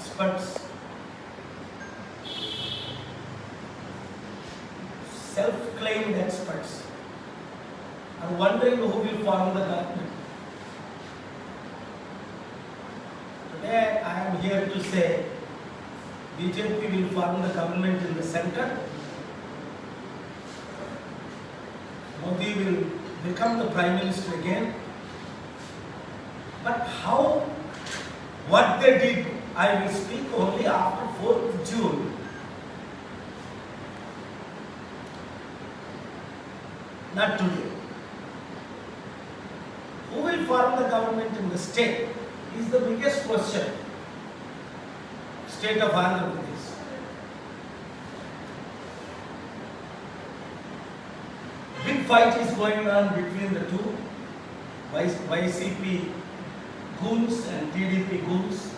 experts, self-claimed experts are wondering who will form the government. Today I am here to say BJP will form the government in the center. Modi will become the prime minister again. But how, what they did, I will speak only after 4th June. Not today. Who will form the government in the state is the biggest question. State of Andhra Pradesh. Big fight is going on between the two, YCP goons and TDP goons.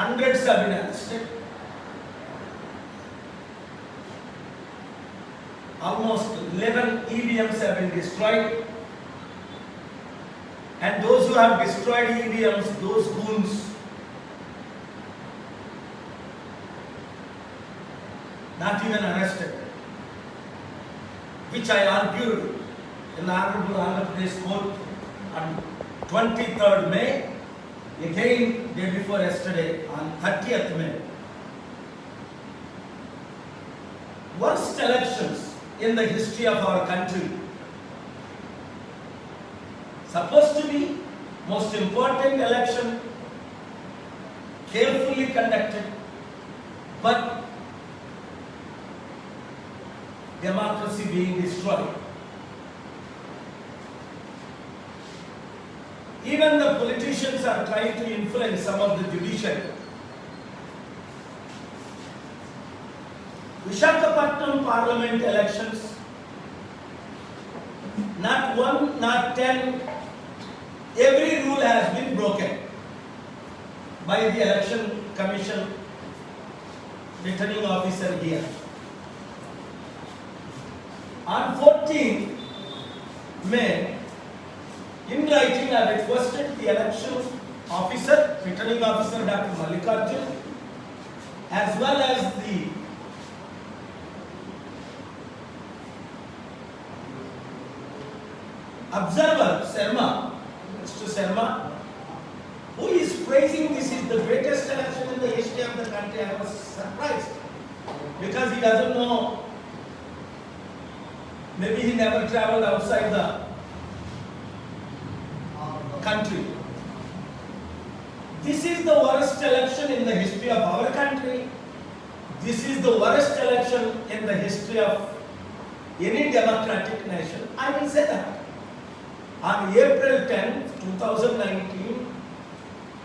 Hundreds have been arrested. Almost 11 EVMs have been destroyed. And those who have destroyed EVMs, those goons, not even arrested. Which I argued in the Honorable Andhra Court on 23rd May, again day before yesterday on 30th May. Worst elections in the history of our country. Supposed to be most important election, carefully conducted, but democracy being destroyed. Even the politicians are trying to influence some of the judiciary. Visakhapatnam parliament elections, not one, not ten, every rule has been broken by the election commission returning officer here. On 14th May, in writing, I requested the election officer, returning officer Dr. Mallikarjun, as well as the observer, Sharma, Mr. Sharma, who is praising this is the greatest election in the history of the country. I was surprised because he doesn't know Maybe he never traveled outside the country. This is the worst election in the history of our country. This is the worst election in the history of any democratic nation. I will say that. On April 10, 2019,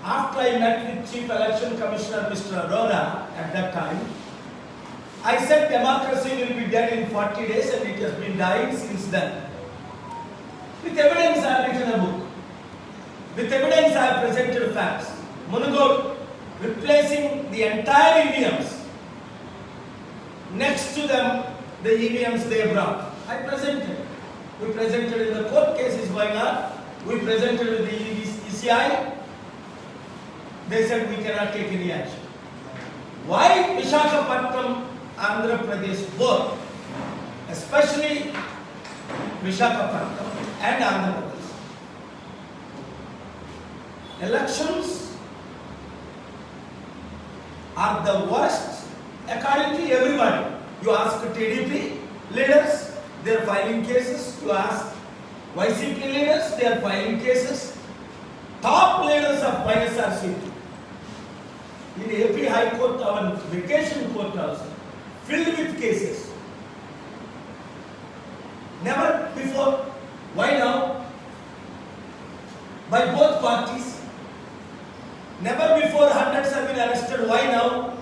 after I met with Chief Election Commissioner Mr. Arora at that time, I said democracy will be dead in 40 days and it has been dying since then. With evidence I have written a book. With evidence I have presented facts. Munugod replacing the entire EVMs. Next to them, the EVMs they brought. I presented. We presented in the court cases going on. We presented with the ECI. They said we cannot take any action. Why Visakhapatnam, Andhra Pradesh both, especially Visakhapatnam and Andhra Pradesh. Elections are the worst according to everybody. You ask TDP leaders, they are filing cases. You ask YCP leaders, they are filing cases. Top leaders of YSRCP. In AP High Court, our vacation court also, filled with cases. Never before. Why now? By both parties. Never before hundreds have been arrested. Why now?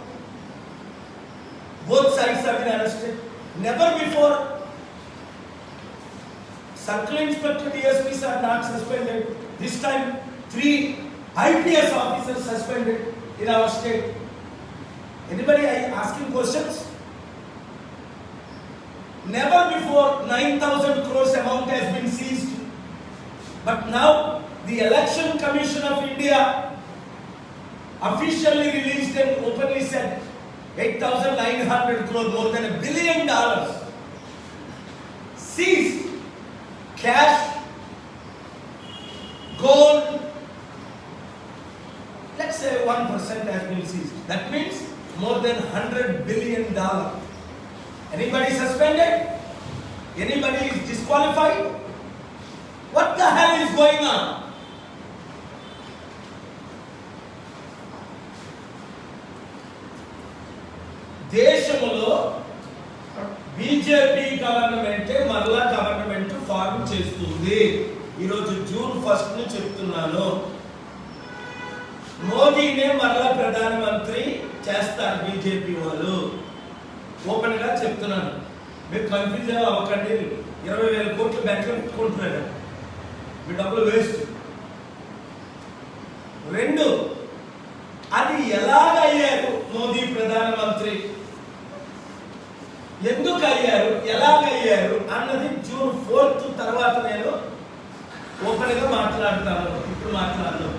Both sides have been arrested. Never before. Circle Inspector DSPs are not suspended. This time, three IPS officers suspended in our state. Anybody asking questions? Never before 9,000 crores amount has been seized. But now the Election Commission of India officially released and openly said 8,900 crore, more than a billion dollars seized cash, gold. Let's say 1% has been seized. That means more than 100 billion dollar. Anybody suspended? Anybody is disqualified? What the hell is going on? చేస్తుంది ఈరోజు June ఫస్ట్ని చెప్తున్నాను. మోదీనే మరలా ప్రధానమంత్రి చేస్తారు BJP వాళ్ళు. ఓపెన్గా చెప్తున్నాను. మీరు కన్ఫ్యూజ్ అవ్వకండి. ఇరవై వేల కోట్లు బ్యాంకులో పెట్టుకుంటున్నారు మీ డబ్బులు వేస్ట్ రెండు అది ఎలాగయ్యారు మోదీ ప్రధానమంత్రి? ఎందుకు అయ్యారు ఎలాగయ్యారు అన్నది జూన్ ఫోర్త్ తర్వాత నేను ఓపెన్గా మాట్లాడతాను. ఇప్పుడు మాట్లాడను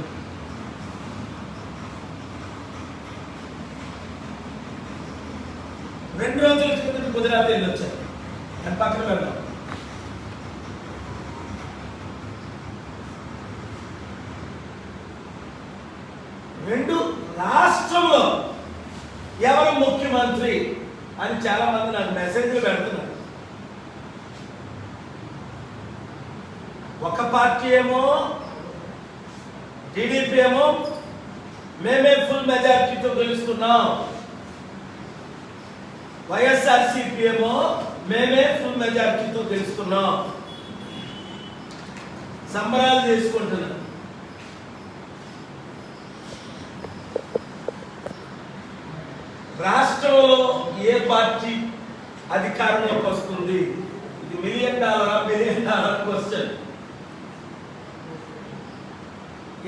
రెండు రోజుల క్రితం గుజరాత్ వెళ్ళి వచ్చాను. అని పక్కన వెళ్దాం రెండు రాష్ట్రంలో ఎవరు ముఖ్యమంత్రి? అని చాలా మంది నాకు మెసేజ్లు పెడుతున్నారు. ఒక పార్టీ ఏమో టీడీపీ ఏమో మేమే ఫుల్ మెజార్టీతో గెలుస్తున్నాం. వైఎస్ఆర్సీపీ ఏమో మేమే ఫుల్ మెజార్టీతో గెలుస్తున్నాం. సంబరాలు చేసుకుంటున్నాం. రాష్ట్రంలో ఏ పార్టీ అధికారంలోకి వస్తుంది? ఇది million dollar billion dollar question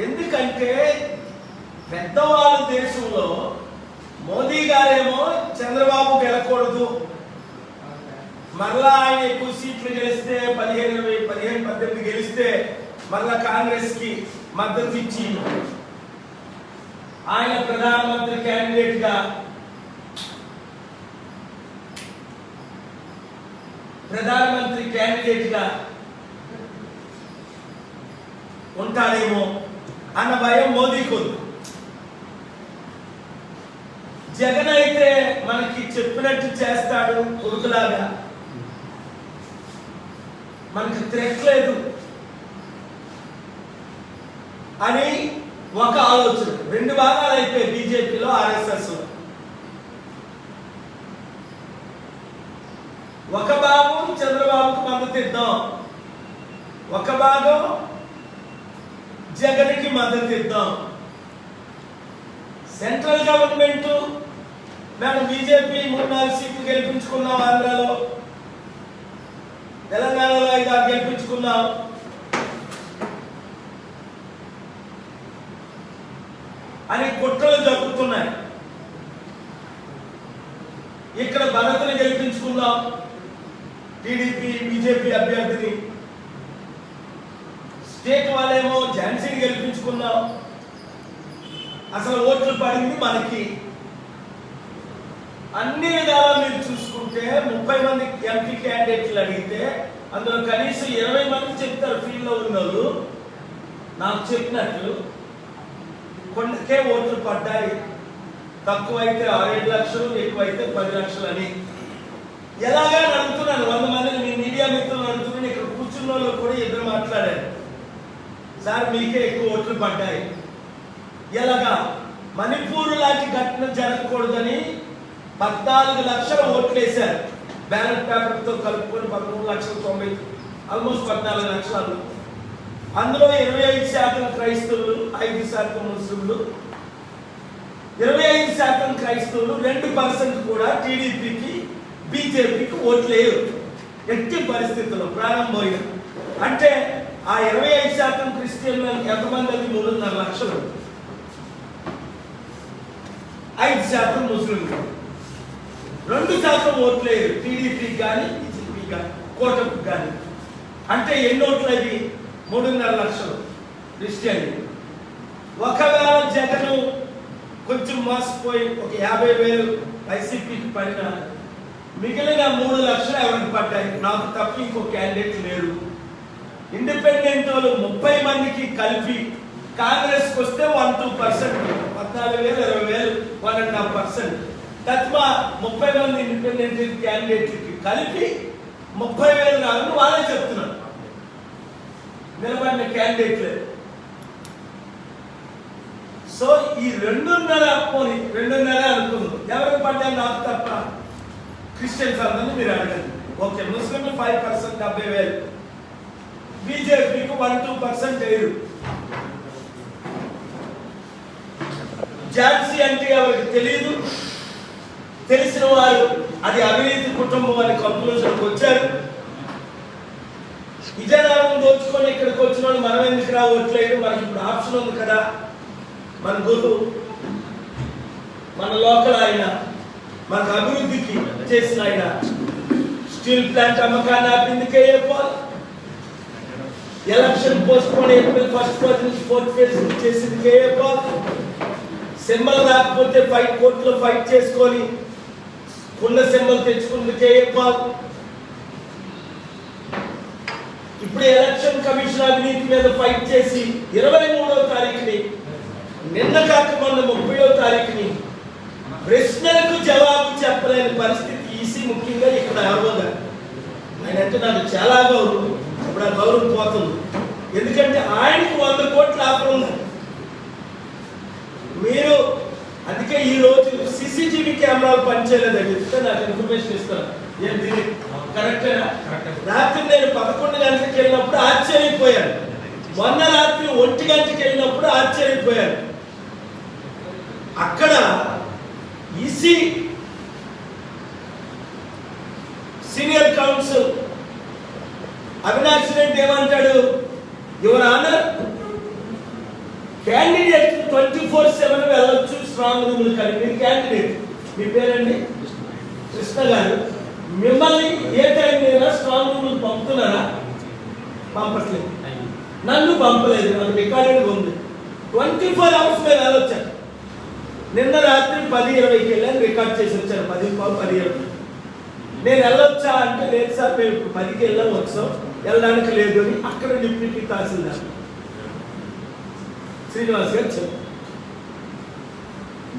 ఎందుకంటే పెద్దవాళ్ళ దేశంలో మోదీ గారేమో చంద్రబాబు గెలకూడదు. మరలా ఆయన ఎక్కువ సీట్లు గెలిస్తే పదిహేను ఇరవై పదిహేను పద్దెనిమిది గెలిస్తే మరలా కాంగ్రెస్కి మద్దతు ఇచ్చి ఆయన ప్రధానమంత్రి క్యాండిడేట్గా ప్రధానమంత్రి క్యాండిడేట్గా ఉంటాడేమో అన్న భయం మోదీకి ఉంది. జగన్ అయితే మనకి చెప్పినట్టు చేస్తాడు కొడుకులాగా. మనకి థ్రెట్ లేదు అని ఒక ఆలోచన. రెండు భాగాలు అయిపోయాయి బీజేపీలో ఆర్ఎస్ఎస్లో. ఒక భాగం చంద్రబాబుకు మద్దతు ఇద్దాం ఒక భాగం జగన్కి మద్దతు ఇద్దాం సెంట్రల్ గవర్నమెంట్ మేము బీజేపీ మూడు నాలుగు సీట్లు గెలిపించుకున్నాం ఆంధ్రాలో తెలంగాణలో ఐదు ఆరు గెలిపించుకున్నాం. అని కుట్రలు జరుగుతున్నాయి ఇక్కడ భరత్ని గెలిపించుకుందాం. టీడీపీ బీజేపీ అభ్యర్థిని. స్టేట్ వాళ్ళేమో ఝాన్సీని గెలిపించుకున్నాం అసలు ఓట్లు పడింది మనకి. అన్ని విధాలా మీరు చూసుకుంటే ముప్పై మంది ఎంపీ క్యాండిడేట్లు అడిగితే అందులో కనీసం ఇరవై మంది చెప్తారు ఫీల్డ్లో ఉన్నోళ్ళు. నాకు చెప్పినట్లు కొండకే ఓట్లు పడ్డాయి. తక్కువ అయితే ఆరేడు లక్షలు ఎక్కువైతే పది లక్షలు అని. ఎలాగా అడుగుతున్నాను వంద మందిని మీ మీడియా మిత్రులు అడుగుతున్నాను ఇక్కడ కూర్చున్న వాళ్ళు కూడా ఇద్దరు మాట్లాడారు. సార్ మీకే ఎక్కువ ఓట్లు పడ్డాయి. ఎలాగా? మణిపూర్ లాంటి ఘటన జరగకూడదని పద్నాలుగు లక్షల ఓట్లు వేశారు. బ్యాలెట్ పేపర్తో కలుపుకొని పదమూడు లక్షల తొంభై ఆల్మోస్ట్ పద్నాలుగు లక్షలు అందులో ఇరవై ఐదు శాతం క్రైస్తవులు ఐదు శాతం ముస్లింలు. ఇరవై ఐదు శాతం క్రైస్తవులు రెండు పర్సెంట్ కూడా టీడీపీకి బీజేపీకి ఓట్లేదు ఎట్టి పరిస్థితుల్లో ప్రారంభమైన అంటే ఆ ఇరవై ఐదు శాతం క్రిస్టియన్లు ఎంతమంది అది? మూడున్నర లక్షలు. ఐదు శాతం ముస్లింలు. రెండు శాతం ఓట్లేదు టీడీపీ కానీ బీజేపీ కానీ కోటకు కానీ అంటే ఎన్ని ఓట్లు అవి మూడున్నర లక్షలు క్రిస్టియన్. ఒకవేళ జగను కొంచెం మోసపోయి ఒక యాభై వేలు వైసీపీకి పడిన మిగిలిన మూడు లక్షలు ఎవరికి పడ్డాయి? నాకు తప్ప ఇంకో క్యాండిడేట్ లేరు ఇండిపెండెంట్ వాళ్ళు ముప్పై మందికి కలిపి కాంగ్రెస్ వస్తే వన్ టూ పర్సెంట్ పద్నాలుగు వేలు ఇరవై వేలు వన్ అండ్ హాఫ్ పర్సెంట్ తత్వ ముప్పై మంది ఇండిపెండెంట్ క్యాండిడేట్లకి కలిపి ముప్పై వేలు రాదని వాళ్ళే చెప్తున్నారు. నిలబడిన క్యాండిడేట్లే సో ఈ రెండున్నర పోని రెండున్నర అనుకుందాం. ఎవరికి పడ్డాను నాకు తప్ప? క్రిస్టియన్స్ అందరినీ మీరు అడగండి. ఓకే ముస్లింలు ఫైవ్ పర్సెంట్ డెబ్బై వేలు. బీజేపీకి వన్ టూ పర్సెంట్ వేయరు. జాన్సీ అంటే ఎవరికి తెలియదు తెలిసిన వారు అది అవినీతి కుటుంబం అని కంక్లూజన్కి వచ్చారు. విజయనగరం దోచుకొని ఇక్కడికి వచ్చిన వాళ్ళు మనం ఎందుకు రావట్లేదు మనకి ఇప్పుడు ఆప్షన్ ఉంది కదా. మన గురువు మన లోకల్ ఆయన మనకు అభివృద్ధికి చేసిన ఆయన స్టీల్ ప్లాంట్ అమ్మకాన్ని ఆపింది K A Paul election postpone April first phase నుంచి ఫోర్త్ ఫేజ్ చేసింది కేఏపాల్ సింబల్ రాకపోతే ఫైట్ కోర్టులో ఫైట్ చేసుకొని ఉన్న సింబల్ తెచ్చుకుంది కేఏ పాల్ ఇప్పుడు ఎలక్షన్ కమిషన్ అవినీతి మీద ఫైట్ చేసి ఇరవై మూడవ తారీఖుని నిన్న కాక మొన్న ముప్పయో తారీఖుని ప్రశ్నలకు జవాబు చెప్పలేని పరిస్థితి ఈసీ ముఖ్యంగా ఇక్కడ ఆర్వో ఆయన అంటే నాకు చాలా గౌరవం. ఇప్పుడు ఆ గౌరవం పోతుంది. ఎందుకంటే ఆయనకు వంద కోట్ల ఆఫర్ ఉంది. మీరు అందుకే ఈ రోజు సీసీటీవీ కెమెరాలు పనిచేయలేదని చెప్తే నాకు ఇన్ఫర్మేషన్ ఇస్తాను ఏం దీని? కరెక్టేనా? రాత్రి నేను పదకొండు గంటలకు వెళ్ళినప్పుడు ఆశ్చర్యపోయాను. మొన్న రాత్రి ఒంటి గంటకి వెళ్ళినప్పుడు ఆశ్చర్యపోయాను. అక్కడ EC senior council. Avinash Reddy ఏమంటాడు? Your honour candidate twenty four seven వెళ్ళొచ్చు స్ట్రాంగ్ రూములు కలిపి మీరు క్యాండిడేట్. మీ పేరండి? కృష్ణ గారు. మిమ్మల్ని ఏ టైం మీద స్ట్రాంగ్ రూములు పంపుతున్నారా? పంపట్లేదు. నన్ను పంపలేదు నాకు రికార్డెడ్ ఉంది. ట్వంటీ ఫోర్ అవర్స్ మీద వెళ్ళొచ్చాను నిన్న రాత్రి పది ఇరవైకి వెళ్ళాను రికార్డ్ చేసి వచ్చాను. పది పది ఇరవై నేను వెళ్ళొచ్చా అంటే లేదు సార్ మేము ఇప్పుడు పదికి వెళ్ళాం వచ్చాం వెళ్ళడానికి లేదు అని అక్కడ డిప్యూటీ తహసీల్దార్ శ్రీనివాస్ గారు చెప్పారు.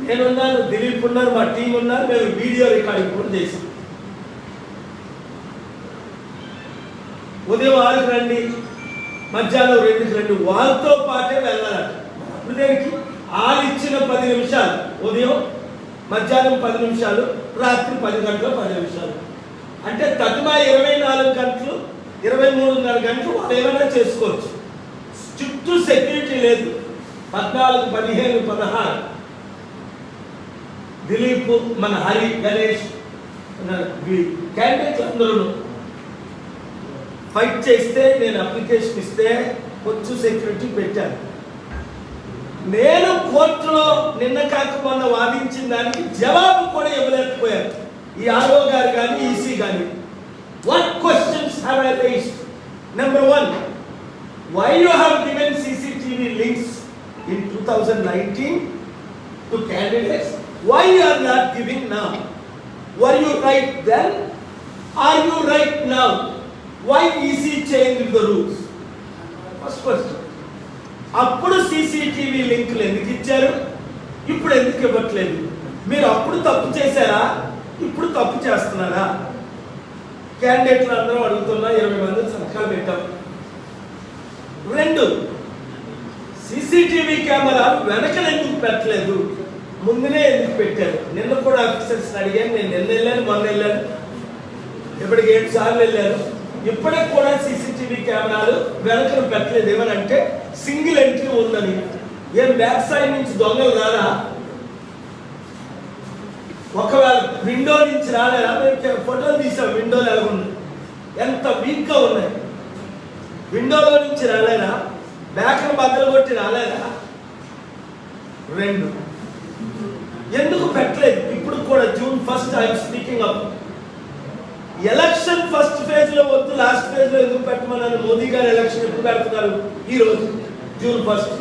నేనున్నాను దిలీప్ ఉన్నారు మా టీం ఉన్నారు మేము వీడియో రికార్డింగ్ కూడా చేసాం ఉదయం ఆరుకు రండి మధ్యాహ్నం రెండుకి రండి వాళ్ళతో పాటే వెళ్ళాలి ఇప్పుడు దేనికి వాళ్ళు ఇచ్చిన పది నిమిషాలు ఉదయం మధ్యాహ్నం పది నిమిషాలు రాత్రి పది గంటలు పది నిమిషాలు. అంటే తగ్గుమా ఇరవై నాలుగు గంటలు ఇరవై మూడున్నర గంటలు వాళ్ళు ఏమైనా చేసుకోవచ్చు. చుట్టూ సెక్యూరిటీ లేదు. పద్నాలుగు పదిహేను పదహారు. దిలీప్ మన హరి గణేష్ క్యాండిడేట్లు అందరూ ఫైట్ చేస్తే నేను అప్లికేషన్ ఇస్తే కొంచెం సెక్యూరిటీ పెట్టాను. నేను కోర్టులో నిన్న కాకపోయినా వాదించిన దానికి జవాబు కూడా ఇవ్వలేకపోయాను. ఈ ఆర్ఓ గారు కానీ ఈసీ కానీ what questions have I raised number one why you have given CCTV links in two thousand nineteen to candidates why you are not giving now were you right then are you right now why EC change the rules first first అప్పుడు CCTV లింకులు ఎందుకు ఇచ్చారు? ఇప్పుడు ఎందుకు ఇవ్వట్లేదు? మీరు అప్పుడు తప్పు చేశారా? ఇప్పుడు తప్పు చేస్తున్నారా? క్యాండిడేట్లు అందరూ అడుగుతున్నా ఇరవై మంది సంతకాలు పెట్టాం. రెండు సీసీటీవీ కెమెరా వెనకలు ఎందుకు పెట్టలేదు? ముందునే ఎందుకు పెట్టారు? నిన్న కూడా ఆఫీసర్స్ అడిగాను నేను నిన్న వెళ్ళాను మొన్న వెళ్ళాను. ఇప్పటికి ఏడు సార్లు వెళ్ళాను. ఇప్పటికి కూడా సీసీటీవీ కెమెరాలు వెనకలు పెట్టలేదు. ఏమని అంటే సింగిల్ ఎంట్రీ ఉందని. ఏం బ్యాక్ సైడ్ నుంచి దొంగలు రారా? ఒకవేళ విండో నుంచి రాలేదు? మేము ఫోటోలు తీసాం విండోలు ఎలా ఉన్నాయి ఎంత వీక్గా ఉన్నాయి. విండోలో నుంచి రాలేదా? బ్యాక్ను బద్దలు కొట్టి రాలేదా? రెండు. ఎందుకు పెట్టలేదు? ఇప్పుడు కూడా June first I'm speaking up election first ఫేజ్లో వద్దు లాస్ట్ ఫేజ్లో ఎందుకు పెట్టమన్నారు? మోదీ గారు ఎలక్షన్ ఎప్పుడు పెడుతున్నారు? ఈ రోజు జూన్ ఫస్ట్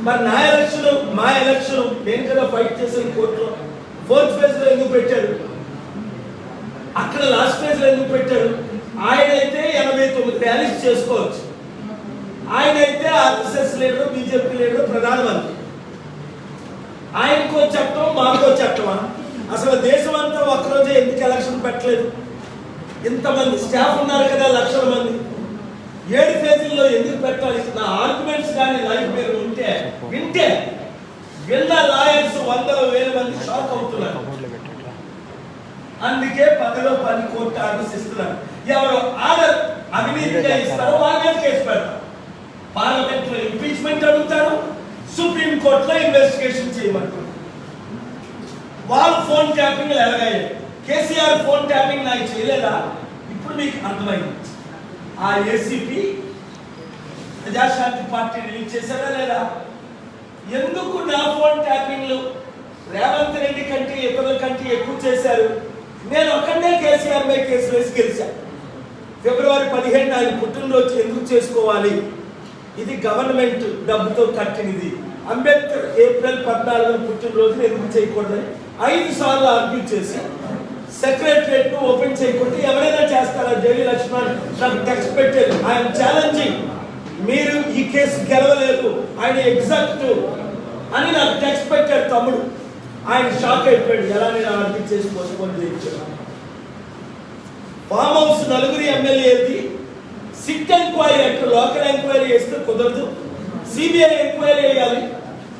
మరి నా ఎలక్షన్ మా ఎలక్షన్ నేను కదా ఫైట్ చేసిన కోర్టులో. ఫోర్త్ ఫేజ్లో ఎందుకు పెట్టాడు అక్కడ లాస్ట్ ఫేజ్లో ఎందుకు పెట్టాడు ఆయన అయితే ఎనభై తొమ్మిది బ్యాలెన్స్ చేసుకోవచ్చు. ఆయన అయితే ఆర్ఎస్ఎస్ లీడరు బీజేపీ లీడరు ప్రధానమంత్రి. ఆయనకో చట్టం మాకో చట్టమా? అసలు దేశం అంతా ఒక్కరోజే ఎందుకు ఎలక్షన్ పెట్టలేదు? ఇంతమంది స్టాఫ్ ఉన్నారు కదా లక్షల మంది. ఏడు ఫేజీల్లో ఎందుకు పెట్టాలి? నా ఆర్గ్యుమెంట్స్ కానీ లైఫ్ మీరు ఉంటే వింటే విన్న లాయర్స్ వందల వేల మంది షాక్ అవుతున్నారు. అందుకే పదిలో పది కోర్టు ఆర్డర్స్ ఇస్తున్నారు. ఎవరు ఆర్డర్ అవినీతిగా ఇస్తారో వాళ్ళ మీద కేసు పెడతారు. పార్లమెంట్లో ఇంపీచ్మెంట్ అడుగుతారు సుప్రీం కోర్టులో ఇన్వెస్టిగేషన్ చేయమంటారు. వాళ్ళు ఫోన్ ట్యాపింగ్ ఎలాగయ్యాయి కేసీఆర్ ఫోన్ ట్యాపింగ్ నాకు చేయలేదా? ఇప్పుడు మీకు అర్థమైంది. ఆ ఏసీపీ ప్రజాశాంతి పార్టీ రిలీజ్ చేశారా లేదా? ఎందుకు నా ఫోన్ ట్యాపింగ్లు? రేవంత్ రెడ్డి కంటే ఇతరుల కంటే ఎక్కువ చేశారు. నేను ఒక్కడే కేసీఆర్ పై కేసు వేసి గెలిచాను ఫిబ్రవరి పదిహేను ఆయన పుట్టినరోజు ఎందుకు చేసుకోవాలి? ఇది గవర్నమెంట్ డబ్బుతో కట్టినది. అంబేద్కర్ ఏప్రిల్ పద్నాలుగు పుట్టినరోజున ఎందుకు చేయకూడదని ఐదు సార్లు ఆర్గ్యూ చేసి సెక్రటరియట్ ఓపెన్ చేయకుంటే ఎవరైనా చేస్తారా? జైలు లక్ష్మణ్ నాకు టెక్స్ట్ పెట్టారు ఆయన ఛాలెంజింగ్ మీరు ఈ కేసు గెలవలేదు. ఆయన ఎగ్జాక్ట్ అని నాకు టెక్స్ట్ పెట్టాడు తమ్ముడు. ఆయన షాక్ అయిపోయాడు. ఎలా నేను ఆర్గ్యూ చేసి పోస్ట్పోన్ చేయించాను? ఫామ్ హౌస్ నలుగురి ఎమ్మెల్యేది సిట్ ఎంక్వైరీ అంటే లోకల్ ఎంక్వైరీ చేస్తే కుదరదు. సిబిఐ ఎంక్వైరీ చేయాలి.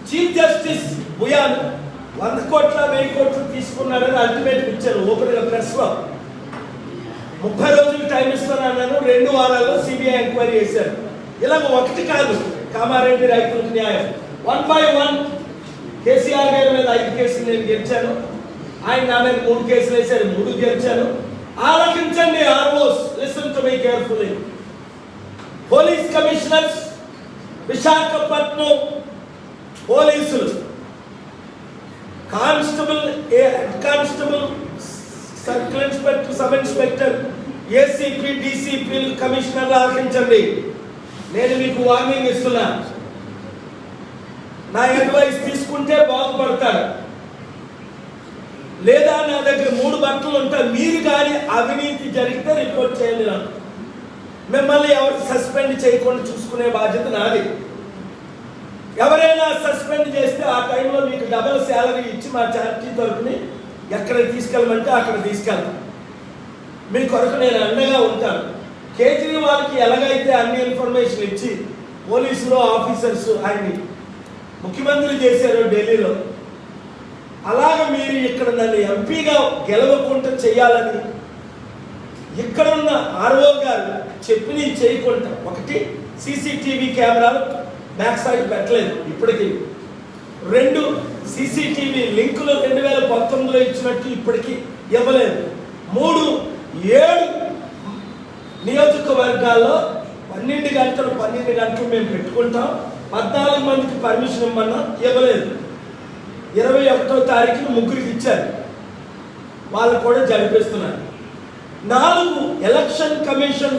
చీఫ్ జస్టిస్ భుయాన్ వంద కోట్ల వెయ్యి కోట్లు తీసుకున్నాడని అల్టిమేట్ ఇచ్చారు ఓపెన్గా ప్రెస్లో. ముప్పై రోజులు టైం ఇస్తానన్నాను. రెండు వారాల్లో సిబిఐ ఎంక్వైరీ చేశారు. ఇలాగ ఒకటి కాదు. కామారెడ్డి రైతులకు న్యాయం. వన్ బై వన్ కేసీఆర్ గారి మీద ఐదు కేసులు నేను గెలిచాను. ఆయన నా మీద మూడు కేసులు వేశారు మూడు గెలిచాను. ఆలోచించండి ROs. Listen to me carefully police commissioners Visakhapatnam పోలీసులు కానిస్టేబుల్ ఏ head constable circle inspector sub inspector ACP DCP commissioner ఆలోచించండి నేను మీకు వార్నింగ్ ఇస్తున్నా. నా అడ్వైస్ తీసుకుంటే బాగుపడతారు. లేదా నా దగ్గర మూడు బట్టలు ఉంటాయి మీరు కానీ అవినీతి జరిగితే రిపోర్ట్ చేయండి నాకు. మిమ్మల్ని ఎవరు సస్పెండ్ చేయకుండా చూసుకునే బాధ్యత నాది. ఎవరైనా సస్పెండ్ చేస్తే ఆ టైంలో మీకు డబల్ శాలరీ ఇచ్చి మా చార్జీ తరఫుని ఎక్కడ తీసుకెళ్ళమంటే అక్కడ తీసుకెళ్తాను మీ కొరకు నేను అండగా ఉంటాను. కేజ్రీవాల్కి ఎలాగైతే అన్ని ఇన్ఫర్మేషన్ ఇచ్చి పోలీసులు ఆఫీసర్స్ ఆయన్ని ముఖ్యమంత్రి చేశారు ఢిల్లీలో అలాగ మీరు ఇక్కడ నన్ను ఎంపీగా గెలవకుండా చేయాలని ఇక్కడ ఉన్న ఆర్ఓ గారు చెప్పి నేను చేయకుండా ఒకటి సీసీటీవీ కెమెరాలు బ్యాక్ సైడ్ పెట్టలేదు ఇప్పటికీ. రెండు సీసీటీవీ లింకులు రెండు వేల పంతొమ్మిదిలో ఇచ్చినట్టు ఇప్పటికీ ఇవ్వలేదు. మూడు ఏడు నియోజకవర్గాల్లో పన్నెండు గంటలు పన్నెండు గంటలు మేము పెట్టుకుంటాం. పద్నాలుగు మందికి పర్మిషన్ ఇవ్వమన్నా ఇవ్వలేదు. ఇరవై ఒకటో తారీఖున ముగ్గురికి ఇచ్చారు. వాళ్ళు కూడా జరిపిస్తున్నారు. నాలుగు ఎలక్షన్ కమిషన్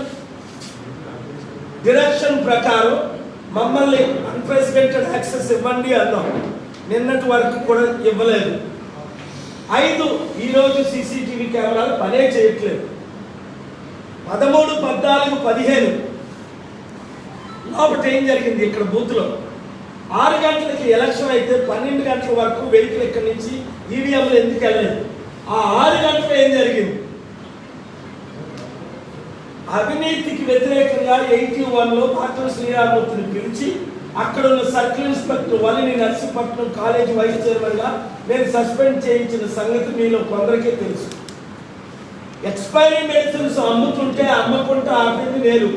డిరెక్షన్ ప్రకారం మమ్మల్ని అన్ప్రెసిడెంటెడ్ యాక్సెస్ ఇవ్వండి అన్నాం. నిన్నటి వరకు కూడా ఇవ్వలేదు. ఐదు ఈరోజు సీసీటీవీ కెమెరాలు పనే చేయట్లేదు. పదమూడు పద్నాలుగు పదిహేను. లోపల ఏం జరిగింది ఇక్కడ బూత్లో? ఆరు గంటలకి ఎలక్షన్ అయితే పన్నెండు గంటల వరకు వెహికల్ ఇక్కడి నుంచి ఈవీఎంలు ఎందుకు వెళ్ళలేదు? ఆ ఆరు గంటలు ఏం జరిగింది? అవినీతికి వ్యతిరేకంగా ఎయిటీ వన్లో పాత్ర శ్రీరామూర్తిని పిలిచి అక్కడ ఉన్న సర్కిల్ ఇన్స్పెక్టర్ వల్లిని నర్సీపట్నం కాలేజ్ వైస్ చైర్మన్గా నేను సస్పెండ్ చేయించిన సంగతి మీలో కొందరికే తెలుసు. ఎక్స్పైరీ మెడిసిన్స్ అమ్ముతుంటే అమ్మకుంటే ఆపేది నేను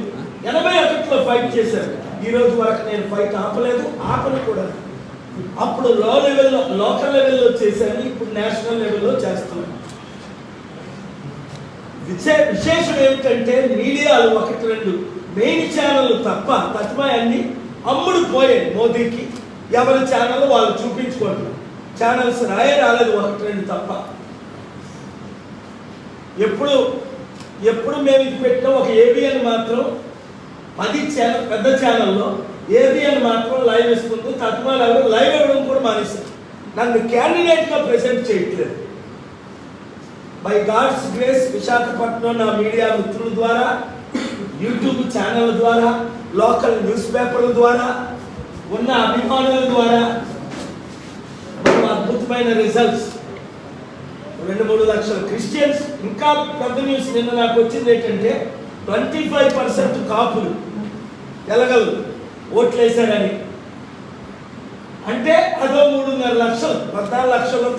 ఎనభై ఒకటిలో ఫైట్ చేశాను ఈ రోజు వరకు నేను ఫైట్ ఆపలేదు ఆపను కూడా. అప్పుడు లో లెవెల్లో లోకల్ లెవెల్లో చేశాను ఇప్పుడు నేషనల్ లెవెల్లో చేస్తున్నాను. విశే విశేషం ఏమిటంటే మీడియాలు ఒకటి రెండు మెయిన్ ఛానల్ తప్ప తత్వ అన్ని అమ్ముడు పోయాయి మోదీకి. ఎవరి ఛానల్ వాళ్ళు చూపించుకోండి ఛానల్స్ రాయే రాలేదు ఒకటి రెండు తప్ప. ఎప్పుడు ఎప్పుడు మేము ఇది పెట్టినా ఒక ఏబిఎన్ మాత్రం పది ఛానల్ పెద్ద ఛానల్లో ఏబిఎన్ మాత్రం లైవ్ ఇస్తుంది తత్వాలు లైవ్ ఇవ్వడం కూడా మానేశారు. నన్ను క్యాండిడేట్గా ప్రెసెంట్ చేయట్లేదు. బై గాడ్స్ గ్రేస్ విశాఖపట్నం నా మీడియా మిత్రుల ద్వారా యూట్యూబ్ ఛానల్ ద్వారా లోకల్ న్యూస్ పేపర్ల ద్వారా ఉన్న అభిమానుల ద్వారా అద్భుతమైన రిజల్ట్స్ రెండు మూడు లక్షల. క్రిస్టియన్స్ ఇంకా పెద్ద న్యూస్ నిన్న నాకు వచ్చింది ఏంటంటే ట్వంటీ ఫైవ్ పర్సెంట్ కాపులు ఎలగలు ఓట్లు వేశాడని అంటే అదో మూడున్నర లక్షలు పద్నాలుగు లక్షలు